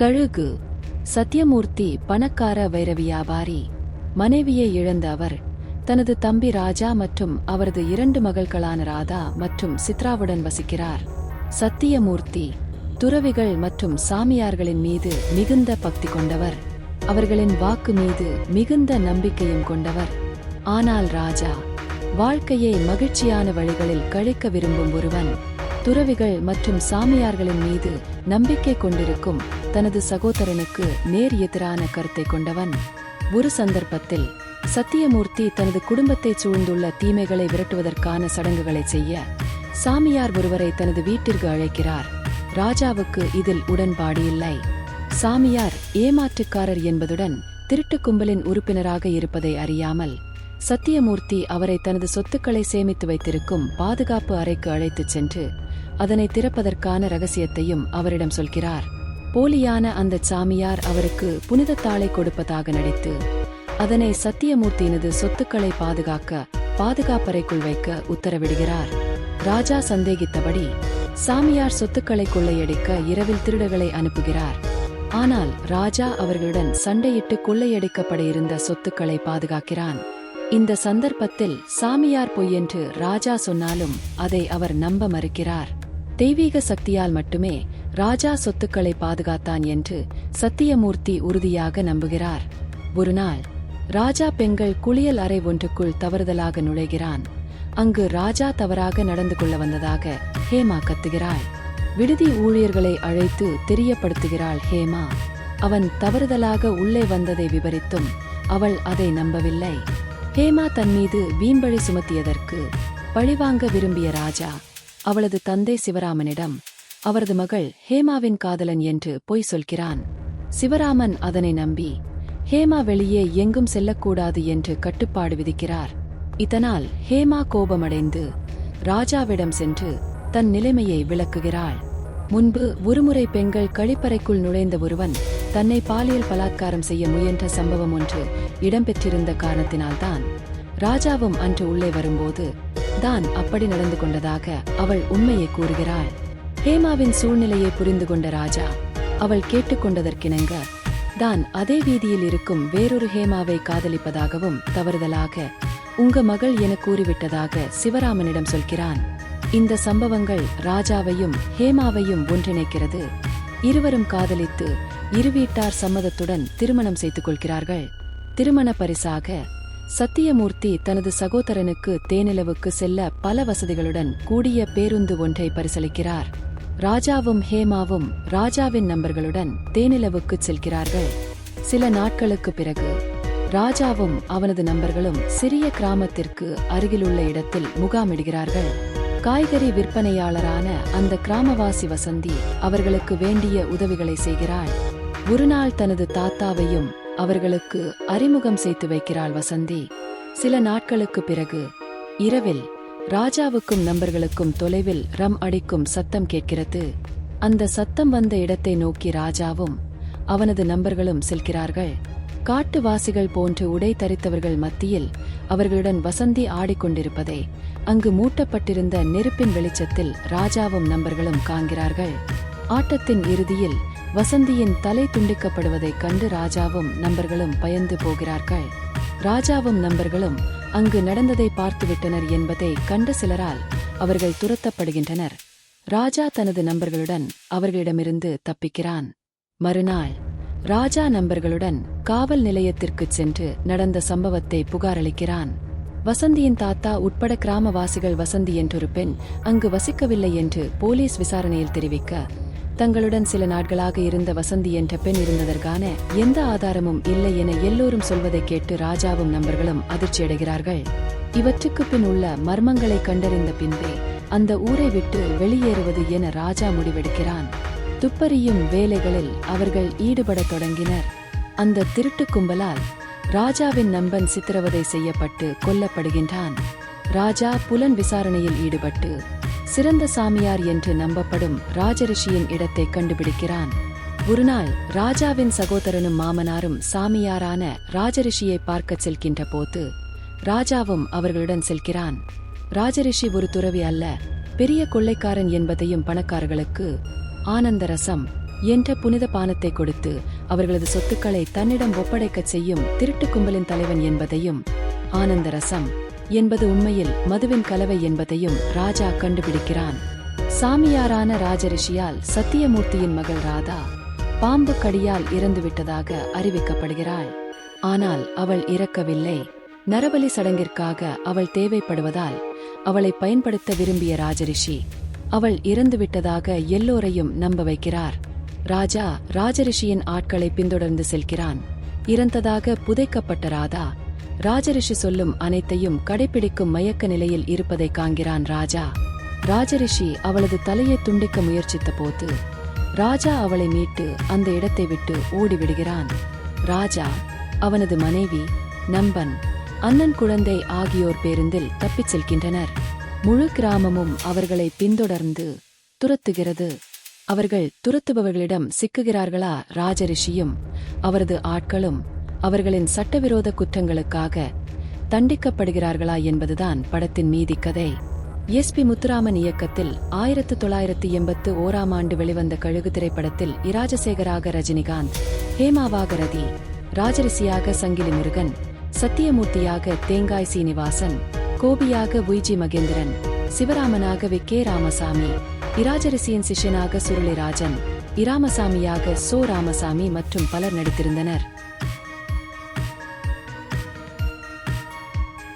கழுகு சத்யமூர்த்தி பணக்கார வைர வியாபாரி மனைவியை இழந்த அவர் தனது தம்பி ராஜா மற்றும் அவரது இரண்டு மகள்களான ராதா மற்றும் சித்ராவுடன் வசிக்கிறார். சத்தியமூர்த்தி துறவிகள் மற்றும் சாமியார்களின் மீது மிகுந்த பக்தி கொண்டவர். அவர்களின் வாக்கு மீது மிகுந்த நம்பிக்கையும் கொண்டவர். ஆனால் ராஜா வாழ்க்கையை மகிழ்ச்சியான வழிகளில் கழிக்க விரும்பும் ஒருவன். துறவிகள் மற்றும் சாமியார்களின் மீது நம்பிக்கை கொண்டிருக்கும் தனது சகோதரனுக்கு நேர் எதிரான கருத்தை கொண்டவன். ஒரு சந்தர்ப்பத்தில் சத்தியமூர்த்தி தனது குடும்பத்தை சூழ்ந்துள்ள தீமைகளை விரட்டுவதற்கான சடங்குகளை செய்ய சாமியார் ஒருவரை தனது வீட்டிற்கு அழைக்கிறார். ராஜாவுக்கு இதில் உடன்பாடு இல்லை. சாமியார் ஏமாற்றுக்காரர் என்பதுடன் திருட்டு கும்பலின் உறுப்பினராக இருப்பதை அறியாமல் சத்தியமூர்த்தி அவரை தனது சொத்துக்களை சேமித்து வைத்திருக்கும் பாதுகாப்பு அறைக்கு அழைத்துச் சென்று அதனை திறப்பதற்கான ரகசியத்தையும் அவரிடம் சொல்கிறார். போலியான அந்த சாமியார் அவருக்கு புனித தாளை கொடுப்பதாக நடித்து அதனை சத்தியமூர்த்தியினது சொத்துக்களை பாதுகாக்க பாதுகாப்பறைக்குள் வைக்க உத்தரவிடுகிறார். ராஜா சந்தேகித்தபடி சாமியார் சொத்துக்களை கொள்ளையடிக்க இரவில் திருடர்களை அனுப்புகிறார். ஆனால் ராஜா அவர்களுடன் சண்டையிட்டு கொள்ளையடிக்கப்பட இருந்த சொத்துக்களை பாதுகாக்கிறான். இந்த சந்தர்ப்பத்தில் சாமியார் பொய்யென்று ராஜா சொன்னாலும் அதை அவர் நம்ப மறுக்கிறார். தெய்வீக சக்தியால் மட்டுமே ராஜா சொத்துக்களை பாதுகாத்தான் என்று சத்தியமூர்த்தி உறுதியாக நம்புகிறார். ஒருநாள் ராஜா பெண்கள் குளியல் அறை ஒன்றுக்குள் தவறுதலாக நுழைகிறான். அங்கு ராஜா தவறாக நடந்து கொள்ள வந்ததாக ஹேமா கத்துகிறாள். விடுதி ஊழியர்களை அழைத்து தெரியப்படுத்துகிறாள் ஹேமா. அவன் தவறுதலாக உள்ளே வந்ததை விவரித்தும் அவள் அதை நம்பவில்லை. ஹேமா தன் மீது வீண்பழி சுமத்தியதற்கு பழிவாங்க விரும்பிய ராஜா அவளது தந்தை சிவராமனிடம் அவரது மகள் ஹேமாவின் காதலன் என்று பொய் சொல்கிறான். சிவராமன் அதனை நம்பி ஹேமா வெளியே எங்கும் செல்லக்கூடாது என்று கட்டுப்பாடு விதிக்கிறார். இதனால் ஹேமா கோபமடைந்து ராஜாவிடம் சென்று தன் நிலைமையை விளக்குகிறாள். முன்பு ஒருமுறை பெண்கள் கழிப்பறைக்குள் நுழைந்த ஒருவன் தன்னை பாலியல் பலாத்காரம் செய்ய முயன்ற சம்பவம் ஒன்று இடம்பெற்றிருந்த காரணத்தினால்தான். ராஜாவும் அன்று உள்ளே வரும்போது தான் அப்படி நடந்து கொண்டதாக அவள் உண்மையை கூறுகிறாள். ஹேமாவின் சூழ்நிலையை புரிந்து கொண்ட ராஜா அவள் கேட்டுக்கொண்டதற்கிணங்க தான் அதே வீதியில் இருக்கும் வேறொரு ஹேமாவை காதலிப்பதாகவும் தவறுதலாக உங்க மகள் என கூறிவிட்டதாக சிவராமனிடம் சொல்கிறான். இந்த சம்பவங்கள் ராஜாவையும் ஹேமாவையும் ஒன்றிணைக்கிறது. இருவரும் காதலித்து இரு வீட்டார் சம்மதத்துடன் திருமணம் செய்து கொள்கிறார்கள் திருமண பரிசாக சத்தியமூர்த்தி தனது சகோதரனுக்கு தேனிலவுக்கு செல்ல பல வசதிகளுடன் கூடிய பேருந்து ஒன்றை பரிசளிக்கிறார். ராஜாவும் ஹேமாவும் ராஜாவின் நம்பர்களுடன் தேனிலவுக்கு செல்கிறார்கள். சில நாட்களுக்கு பிறகு ராஜாவும் அவனது நண்பர்களும் சிறிய கிராமத்திற்கு அருகிலுள்ள இடத்தில் முகாமிடுகிறார்கள். காய்கறி விற்பனையாளரான அந்த கிராமவாசி வசந்தி அவர்களுக்கு வேண்டிய உதவிகளை செய்கிறாள். ஒருநாள் தனது தாத்தாவையும் அவர்களுக்கு அறிமுகம் செய்து வைக்கிறாள் வசந்தி. சில நாட்களுக்கு பிறகு இரவில் ராஜாவுக்கும் நண்பர்களுக்கும் தொலைவில் ரம் அடிக்கும் சத்தம் கேட்கிறது. அந்த சத்தம் வந்த இடத்தை நோக்கி ராஜாவும் அவனது நண்பர்களும் செல்கிறார்கள். காட்டுவாசிகள் போன்று உடை தரித்தவர்கள் மத்தியில் அவர்களுடன் வசந்தி ஆடிக்கொண்டிருப்பதை அங்கு மூட்டப்பட்டிருந்த நெருப்பின் வெளிச்சத்தில் ராஜாவும் நண்பர்களும் காண்கிறார்கள். ஆட்டத்தின் இறுதியில் வசந்தியின் தலை துண்டிக்கப்படுவதைக் கண்டு ராஜாவும் நண்பர்களும் பயந்து போகிறார்கள். ராஜாவும் நண்பர்களும் அங்கு நடந்ததை பார்த்துவிட்டனர் என்பதை கண்ட சிலரால் அவர்கள் துரத்தப்படுகின்றனர். ராஜா தனது நண்பர்களுடன் அவர்களிடமிருந்து தப்பிக்கிறான். மறுநாள் ராஜா நண்பர்களுடன் காவல் நிலையத்திற்குச் சென்று நடந்த சம்பவத்தை புகாரளிக்கிறான். வசந்தியின் தாத்தா உட்பட கிராமவாசிகள் வசந்தி என்றொரு பெண் அங்கு வசிக்கவில்லை என்று போலீஸ் விசாரணையில் தெரிவிக்க தங்களுடன் சில நாட்களாக இருந்த வசந்தி என்ற பெண் இருந்ததற்கான எந்த ஆதாரமும் இல்லை என எல்லோரும் சொல்வதை கேட்டு ராஜாவும் நண்பர்களும் அதிர்ச்சியடைகிறார்கள் இவற்றுக்கு பின் உள்ள மர்மங்களை கண்டறிந்த பின்பே அந்த ஊரை விட்டு வெளியேறுவது என ராஜா முடிவெடுக்கிறான். துப்பறியும் வேலைகளில் அவர்கள் ஈடுபடத் தொடங்கினர். அந்த திருட்டு கும்பலால் ராஜாவின் நண்பன் சித்திரவதை செய்யப்பட்டு கொல்லப்படுகின்றான். ராஜா புலன் விசாரணையில் ஈடுபட்டு சிறந்த சாமியார் என்று நம்பப்படும் ராஜரிஷியின் இடத்தை கண்டுபிடிக்கிறான். ஒருநாள் ராஜாவின் சகோதரனும் மாமனாரும் சாமியாரான ராஜரிஷியை பார்க்கச் செல்கின்ற போது ராஜாவும் அவர்களுடன் செல்கிறான். ராஜரிஷி ஒரு துறவி அல்ல பெரிய கொள்ளைக்காரன் என்பதையும் பணக்காரர்களுக்கு ஆனந்தரசம் என்ற புனித பானத்தை கொடுத்து அவர்களது சொத்துக்களை தன்னிடம் ஒப்படைக்கச் செய்யும் திருட்டு கும்பலின் தலைவன் என்பதையும் ஆனந்த ரசம் என்பது உண்மையில் மதுவின் கலவை என்பதையும் ராஜா கண்டுபிடிக்கிறான். சாமியாரான ராஜரிஷியால் சத்தியமூர்த்தியின் மகள் ராதா பாம்பு கடியால் இறந்துவிட்டதாக அறிவிக்கப்படுகிறாள். ஆனால் அவள் இறக்கவில்லை. நரபலி சடங்கிற்காக அவள் தேவைப்படுவதால் அவளை பயன்படுத்த விரும்பிய ராஜரிஷி அவள் இறந்துவிட்டதாக எல்லோரையும் நம்ப வைக்கிறார். ராஜா ராஜரிஷியின் ஆட்களை பின்தொடர்ந்து செல்கிறான். இறந்ததாக புதைக்கப்பட்ட ராதா ராஜரிஷி சொல்லும் அனைத்தையும் கடைபிடிக்கும் மயக்க நிலையில் இருப்பதை காண்கிறான் ராஜா. ராஜரிஷி அவளது தலையை துண்டிக்க முயற்சித்த போது ராஜா அவளை மீட்டு அந்த இடத்தை விட்டு ஓடிவிடுகிறான். ராஜா அவனது மனைவி நம்பன் அண்ணன் குழந்தை ஆகியோர் பேருந்தில் தப்பிச் செல்கின்றனர். முழு கிராமமும் அவர்களை பின்தொடர்ந்து துரத்துகிறது. அவர்கள் துரத்துபவர்களிடம் சிக்குகிறார்களா ராஜரிஷியும் அவரது ஆட்களும் அவர்களின் சட்டவிரோத குற்றங்களுக்காக தண்டிக்கப்படுகிறார்களா என்பதுதான் படத்தின் மீதி கதை. எஸ். பி. முத்துராமன் இயக்கத்தில் ஆயிரத்து தொள்ளாயிரத்து எண்பத்து ஓராம் ஆண்டு வெளிவந்த கழுகு திரைப்படத்தில் இராஜசேகராக ரஜினிகாந்த் ஹேமாவாக ரதி ராஜரிஷியாக சங்கிலி முருகன் சத்தியமூர்த்தியாக தேங்காய் சீனிவாசன் கோபியாக உய்ஜி மகேந்திரன் சிவராமனாக விக்கே ராமசாமி இராஜரிசியின் சிஷ்யனாக சுருளிராஜன் இராமசாமியாக சோ. ராமசாமி மற்றும் பலர் நடித்திருந்தனர்.